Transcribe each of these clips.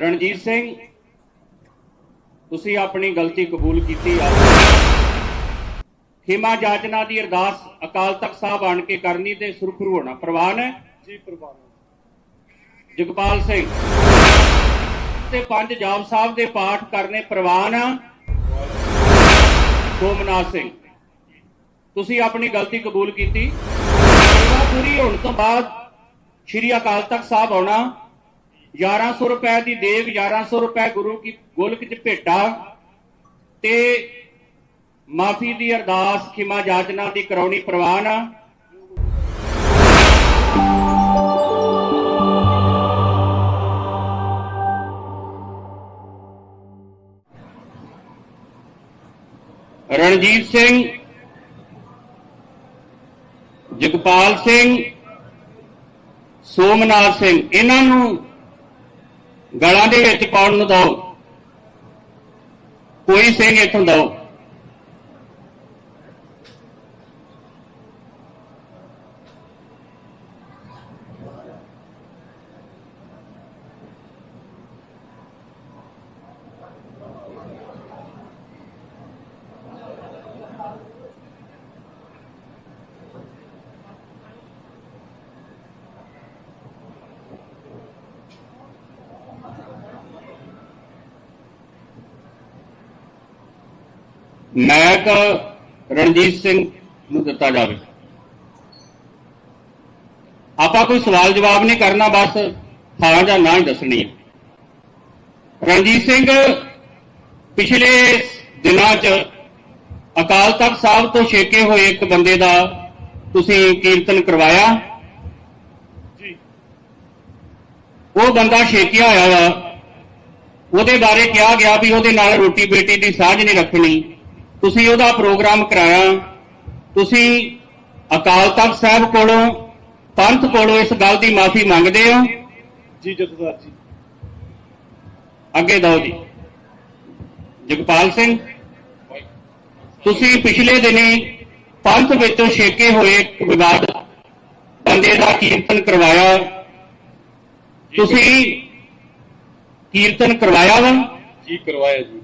ਰਣਜੀਤ ਸਿੰਘ ਤੁਸੀਂ ਆਪਣੀ ਗਲਤੀ ਕਬੂਲ ਕੀਤੀ ਆ। ਖਿਮਾ ਜਾਚਨਾ ਦੀ ਅਰਦਾਸ ਅਕਾਲ ਤਖਤ ਸਾਹਿਬ ਆਣ ਕੇ ਕਰਨੀ ਤੇ ਸੁਰਖਰੂ ਹੋਣਾ। ਪ੍ਰਵਾਨ ਹੈ? ਜੀ ਪ੍ਰਵਾਨ ਜਗਪਾਲ ਸਿੰਘ। ਤੇ ਪੰਜ ਜਾਪ ਸਾਹਿਬ ਦੇ ਪਾਠ ਕਰਨੇ ਪ੍ਰਵਾਨ ਆ। ਸੋਮਨਾਥ ਸਿੰਘ। ਤੁਸੀਂ ਆਪਣੀ ਗਲਤੀ ਕਬੂਲ ਕੀਤੀ। ਸੇਵਾ ਪੂਰੀ ਹੋਣ ਤੋਂ ਬਾਅਦ ਸ਼੍ਰੀ ਅਕਾਲ ਤਖਤ ਸਾਹਿਬ ਆਉਣਾ। 1100 ਰੁਪਏ ਦੀ ਦੇਗ 1100 ਰੁਪਏ ਗੁਰੂ ਕੀ, ਗੋਲਕ ਚ ਭੇਟਾ ਤੇ ਮਾਫੀ ਦੀ ਅਰਦਾਸ, ਖਿਮਾ ਜਾਚਨਾ ਦੀ ਕਰਾਉਣੀ ਪ੍ਰਵਾਨ ਆ। ਰਣਜੀਤ ਸਿੰਘ, ਜਗਪਾਲ ਸਿੰਘ, ਸੋਮਨਾਥ ਸਿੰਘ, ਇਹਨਾਂ ਨੂੰ ਗਲਾਂ ਦੇ ਵਿੱਚ ਪਾਉਣ ਨੂੰ ਦਿਓ। ਕੋਈ ਸਿੰਘ ਇੱਥੋਂ ਦਿਓ। ਮੈਕ ਰਣਜੀਤ ਸਿੰਘ ਨੂੰ ਦਿੱਤਾ ਜਾਵੇ। ਆਪਾਂ ਕੋਈ ਸਵਾਲ ਜਵਾਬ ਨਹੀਂ ਕਰਨਾ ਬਸ ਹਾਂ ਜਾਂ ਨਾ ਹੀ ਦੱਸਣੀ ਹੈ। ਰਣਜੀਤ ਸਿੰਘ ਪਿਛਲੇ ਦਿਨਾਂ 'ਚ ਅਕਾਲ ਤਖਤ ਸਾਹਿਬ ਤੋਂ ਛੇਕੇ ਹੋਏ ਇੱਕ ਬੰਦੇ ਦਾ ਤੁਸੀਂ ਕੀਰਤਨ ਕਰਵਾਇਆ? ਜੀ। ਉਹ ਬੰਦਾ ਛੇਕਿਆ ਹੋਇਆ ਵਾ। ਉਹਦੇ ਬਾਰੇ ਕਿਹਾ ਗਿਆ ਵੀ ਉਹਦੇ ਨਾਲ ਰੋਟੀ ਬੇਟੀ ਦੀ ਸਾਂਝ ਨਹੀਂ ਰੱਖਣੀ। ਤੁਸੀਂ ਉਹਦਾ ਪ੍ਰੋਗਰਾਮ ਕਰਾਇਆ ਤੁਸੀਂ ਅਕਾਲ ਤਖਤ ਸਾਹਿਬ ਕੋਲੋਂ ਪੰਥ ਕੋਲੋਂ ਇਸ ਗੱਲ ਦੀ ਮਾਫੀ ਮੰਗਦੇ ਹੋ? ਜੀ ਜਥੇਦਾਰ ਜੀ। ਅੱਗੇ ਦਿਓ ਜੀ। ਜਗਪਾਲ ਸਿੰਘ ਤੁਸੀਂ ਪਿਛਲੇ ਦਿਨੀ ਪੰਥ ਵਿੱਚੋਂ ਛੇਕੇ ਹੋਏ ਇੱਕ ਵਿਵਾਦ ਬੰਦੇ ਦਾ ਕੀਰਤਨ ਕਰਵਾਇਆ। ਤੁਸੀਂ ਕੀਰਤਨ ਕਰਵਾਇਆ ਵਾ? ਜੀ ਕਰਵਾਇਆ ਜੀ।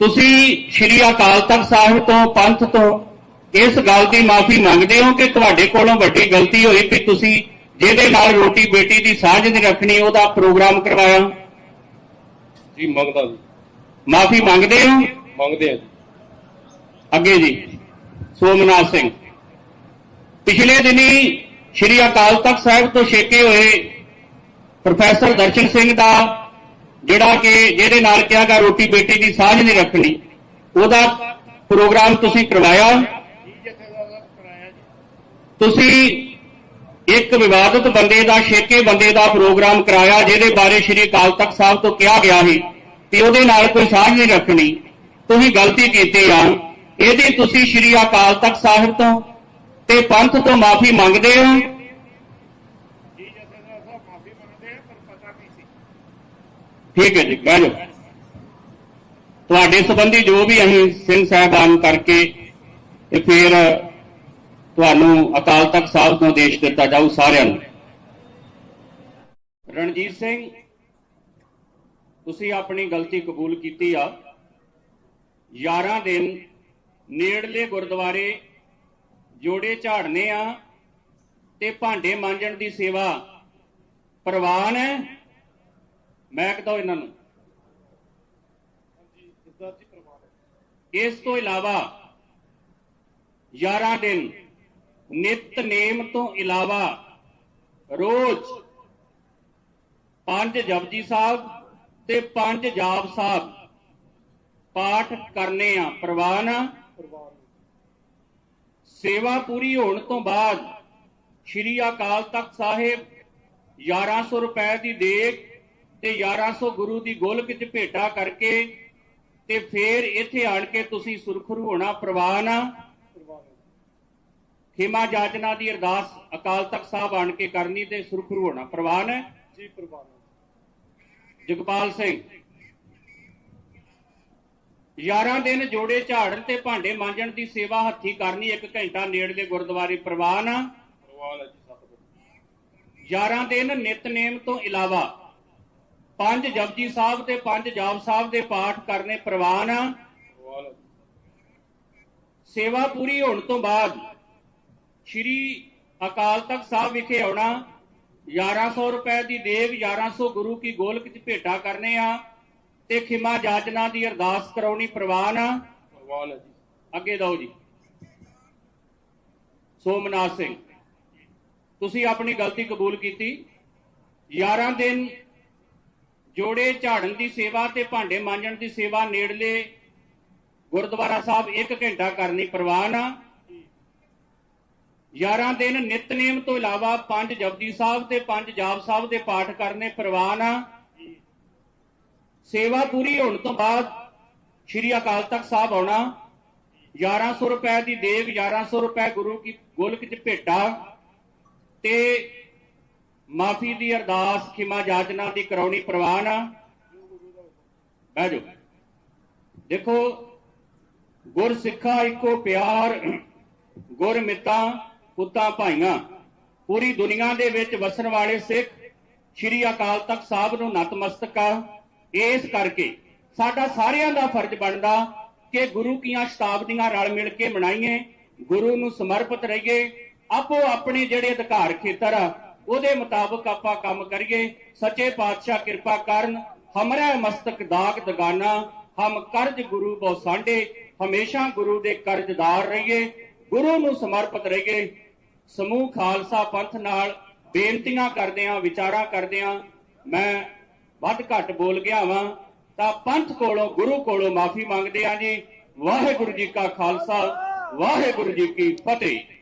ਤੁਸੀਂ ਸ਼੍ਰੀ ਅਕਾਲ ਤਖਤ ਸਾਹਿਬ ਤੋਂ ਪੰਥ ਤੋਂ ਇਸ ਗੱਲ ਦੀ ਮਾਫੀ ਮੰਗਦੇ ਹੋ ਕਿ ਤੁਹਾਡੇ ਕੋਲੋਂ ਵੱਡੀ ਗਲਤੀ ਹੋਈ ਕਿ ਤੁਸੀਂ ਜਿਹਦੇ ਨਾਲ ਰੋਟੀ ਬੇਟੀ ਦੀ ਸਾਂਝ ਨਹੀਂ ਰੱਖਣੀ ਉਹਦਾ ਪ੍ਰੋਗਰਾਮ ਕਰਵਾਇਆ? ਜੀ ਮੰਗਦਾ ਜੀ। ਮਾਫੀ ਮੰਗਦੇ ਹੋ? ਮੰਗਦੇ ਆ ਅੱਗੇ ਜੀ ਸੋਮਨਾਥ ਸਿੰਘ। ਪਿਛਲੇ ਦਿਨੀ ਸ਼੍ਰੀ ਅਕਾਲ ਤਖਤ ਸਾਹਿਬ ਤੋਂ ਛੇਕੇ ਹੋਏ ਪ੍ਰੋਫੈਸਰ ਦਰਸ਼ਨ ਸਿੰਘ ਦਾ ਜਿਹੜਾ ਕਿ ਜਿਹਦੇ ਨਾਲ ਕਿਹਾ ਰੋਟੀ ਬੇਟੀ ਦੀ ਸਾਂਝ ਨਹੀਂ ਰੱਖਣੀ, ਉਹਦਾ ਪ੍ਰੋਗਰਾਮ ਤੁਸੀਂ ਕਰਵਾਇਆ। ਤੁਸੀਂ ਇੱਕ ਵਿਵਾਦਤ ਬੰਦੇ ਦਾ, ਛੇਕੇ ਬੰਦੇ ਦਾ ਪ੍ਰੋਗਰਾਮ ਕਰਾਇਆ, ਜਿਹਦੇ ਬਾਰੇ ਸ਼੍ਰੀ ਅਕਾਲ ਤਖਤ ਸਾਹਿਬ ਤੋਂ ਕਿਹਾ ਗਿਆ ਸੀ ਕਿ ਉਹਦੇ ਨਾਲ ਕੋਈ ਸਾਂਝ ਨਹੀਂ ਰੱਖਣੀ। ਤੁਸੀਂ ਗਲਤੀ ਕੀਤੀ ਆ। ਇਹਦੀ ਤੁਸੀਂ ਸ਼੍ਰੀ ਅਕਾਲ ਤਖਤ ਸਾਹਿਬ ਤੋਂ ਤੇ ਪੰਥ ਤੋਂ ਮਾਫੀ ਮੰਗਦੇ ਹੋ ਜੀ ਜਥੇਦਾਰ ਸਾਹਿਬ ਮਾਫੀ ਮੰਗਦੇ ਆ ਪਰ ਪਤਾ ਨਹੀਂ ਸੀ ਠੀਕ ਹੈ ਜੀ, ਬਹਿ ਜਾਓ। ਤੁਹਾਡੇ ਸੰਬੰਧੀ ਜੋ ਵੀ ਅਸੀਂ ਸਿੰਘ ਸਾਹਿਬਾਨ ਕਰਕੇ ਤੇ ਫਿਰ ਤੁਹਾਨੂੰ ਅਕਾਲ ਤਖਤ ਸਾਹਿਬ ਤੋਂ ਆਦੇਸ਼ ਦਿੱਤਾ ਜਾਊ ਸਾਰਿਆਂ ਨੂੰ। ਰਣਜੀਤ ਸਿੰਘ, ਤੁਸੀਂ ਆਪਣੀ ਗਲਤੀ ਕਬੂਲ ਕੀਤੀ ਆ। 11 ਦਿਨ ਨੇੜਲੇ ਗੁਰਦੁਆਰੇ ਜੋੜੇ ਝਾੜਨੇ ਆ ਤੇ ਭਾਂਡੇ ਮਾਂਜਣ ਦੀ ਸੇਵਾ ਪ੍ਰਵਾਨ ਹੈ ਮੈਂ ਕਹਦਾ ਇਹਨਾਂ ਨੂੰ? ਇਸ ਤੋਂ ਇਲਾਵਾ 11 ਦਿਨ ਨਿਤ ਨੇਮ ਤੋਂ ਇਲਾਵਾ ਰੋਜ਼ ਪੰਜ ਜਪਜੀ ਸਾਹਿਬ ਤੇ ਪੰਜ ਜਾਪ ਸਾਹਿਬ ਪਾਠ ਕਰਨੇ ਆ, ਪ੍ਰਵਾਨ। ਸੇਵਾ ਪੂਰੀ ਹੋਣ ਤੋਂ ਬਾਅਦ ਸ਼੍ਰੀ ਅਕਾਲ ਤਖਤ ਸਾਹਿਬ 1100 ਰੁਪਏ ਦੀ ਦੇਖ ਤੇ 1100 ਗੁਰੂ ਦੀ ਗੋਲਕ ਚ ਭੇਟਾ ਕਰਕੇ ਤੇ ਫੇਰ ਇੱਥੇ ਆਣ ਕੇ ਤੁਸੀਂ ਸੁਰਖਰੂ ਹੋਣਾ ਪ੍ਰਵਾਨ ਖਿਮਾ ਜਾਚਨਾ ਦੀ ਅਰਦਾਸ ਅਕਾਲ ਤਖਤ ਸਾਹਿਬ ਆਣ ਕੇ ਕਰਨੀ ਤੇ ਸੁਰਖਰੂ ਹੋਣਾ ਪ੍ਰਵਾਨ ਹੈ। ਜੀ ਪ੍ਰਵਾਨ ਜਗਪਾਲ ਸਿੰਘ 11 ਦਿਨ ਜੋੜੇ ਝਾੜਨ ਤੇ ਭਾਂਡੇ ਮਾਂਜਣ ਦੀ ਸੇਵਾ ਹੱਥੀ ਕਰਨੀ ਇੱਕ ਘੰਟਾ ਨੇੜਲੇ ਗੁਰਦੁਆਰੇ ਪ੍ਰਵਾਨ ਆ। ਪ੍ਰਵਾਨ ਹੈ ਜੀ ਸਤਿਗੁਰੂ। 11 ਦਿਨ ਨਿਤਨੇਮ ਤੋਂ ਇਲਾਵਾ ਪੰਜ ਜਪਜੀ ਸਾਹਿਬ ਤੇ ਪੰਜ ਜਾਪ ਸਾਹਿਬ ਦੇ ਪਾਠ ਕਰਨੇ ਪ੍ਰਵਾਨ ਆ। ਸੇਵਾ ਪੂਰੀ ਹੋਣ ਤੋਂ ਬਾਅਦ ਸ਼੍ਰੀ ਅਕਾਲ ਤਖਤ ਸਾਹਿਬ ਵਿਖੇ ਆਉਣਾ। 1100 ਰੁਪਏ ਦੀ ਦੇਗ 1100 ਗੁਰੂ ਕੀ ਗੋਲਕ ਚ ਭੇਟਾ ਕਰਨੇ ਆ ਤੇ ਖਿਮਾ ਜਾਚਨਾ ਦੀ ਅਰਦਾਸ ਕਰਾਉਣੀ ਪ੍ਰਵਾਨ ਆ। ਵਾਲ ਹੈ ਜੀ ਅੱਗੇ ਦਓ ਜੀ। ਸੋਮਨਾਥ ਸਿੰਘ, ਤੁਸੀਂ ਆਪਣੀ ਗਲਤੀ ਕਬੂਲ ਕੀਤੀ। 11 ਦਿਨ ਜੋੜੇ ਝਾੜਨ ਦੀ ਸੇਵਾ ਤੇ ਭਾਂਡੇ ਮਾਂਜਣ ਦੀ ਸੇਵਾ ਨੇੜਲੇ ਗੁਰਦੁਆਰਾ ਸਾਹਿਬ 1 ਘੰਟਾ ਕਰਨੀ ਪ੍ਰਵਾਨ ਆ। 11 ਦਿਨ ਨਿਤਨੇਮ ਤੋਂ ਇਲਾਵਾ ਪੰਜ ਜਪਜੀ ਸਾਹਿਬ ਤੇ ਪੰਜ ਜਾਪ ਸਾਹਿਬ ਦੇ ਪਾਠ ਕਰਨੇ ਪ੍ਰਵਾਨ ਆ। ਸੇਵਾ ਪੂਰੀ ਹੋਣ ਤੋਂ ਬਾਅਦ ਸ਼੍ਰੀ ਅਕਾਲ ਤਖਤ ਸਾਹਿਬ ਆਉਣਾ। 1100 ਰੁਪਏ ਦੀ ਦੇਗ 1100 ਰੁਪਏ ਗੁਰੂ ਕੀ, ਗੋਲਕ ਚ ਭੇਟਾ। ਤੇ ਮਾਫੀ ਦੀ ਅਰਦਾਸ ਖਿਮਾ ਜਾਚਨਾ ਦੀ ਕਰਾਉਣੀ ਪ੍ਰਵਾਨ ਆ। ਬਹਿ ਦੇਖੋ, ਗੁਰ ਸਿੱਖਾ ਇੱਕੋ ਪਿਆਰ, ਗੁਰ ਮਿੱਤਾਂ, ਪੁੱਤਾਂ ਭਾਈਆਂ। ਪੂਰੀ ਦੁਨੀਆ ਦੇ ਵਿੱਚ ਵਸਣ ਵਾਲੇ ਸਿੱਖ ਸ਼੍ਰੀ ਅਕਾਲ ਤਖਤ ਸਾਹਿਬ ਨੂੰ ਨਤਮਸਤਕ ਆ। ਇਸ ਕਰਕੇ ਸਾਡਾ ਸਾਰਿਆਂ ਦਾ ਫਰਜ਼ ਬਣਦਾ ਕਿ ਗੁਰੂ ਕੀਆਂ ਸ਼ਤਾਬਦੀਆਂ ਰਲ ਮਿਲ ਕੇ ਮਨਾਈਏ, ਗੁਰੂ ਨੂੰ ਸਮਰਪਿਤ ਰਹੀਏ ਆਪੋ ਆਪਣੇ ਜਿਹੜੇ ਅਧਿਕਾਰ ਖੇਤਰ ਆ ਉਹਦੇ ਮੁਤਾਬਕ ਆਪਾਂ ਕੰਮ ਕਰੀਏ। ਸੱਚੇ ਪਾਤਸ਼ਾਹ ਕਿਰਪਾ ਕਰਨ ਹਮਰਾ ਮਸਤਕ ਦਾਗ ਦਗਾਨਾ। ਹਮ ਕਰਜ ਗੁਰੂ ਬੋ ਸਾਂਢੇ। ਹਮੇਸ਼ਾ ਗੁਰੂ ਦੇ ਕਰਜ਼ਦਾਰ ਰਹੀਏ। ਗੁਰੂ ਨੂੰ ਸਮਰਪਿਤ ਰਹੀਏ। ਸਮੂਹ ਖਾਲਸਾ ਪੰਥ ਨਾਲ ਬੇਨਤੀਆਂ ਕਰਦਿਆਂ, ਵਿਚਾਰਾਂ ਕਰਦਿਆਂ ਮੈਂ ਵੱਧ ਘੱਟ ਬੋਲ ਗਿਆ ਵਾਂ। ਤਾਂ ਪੰਥ ਕੋਲੋਂ, ਗੁਰੂ ਕੋਲੋਂ ਮਾਫੀ ਮੰਗਦੇ ਆਂ ਜੀ। ਵਾਹਿਗੁਰੂ ਜੀ ਕਾ ਖਾਲਸਾ, ਵਾਹਿਗੁਰੂ ਜੀ ਕੀ ਫਤਿਹ।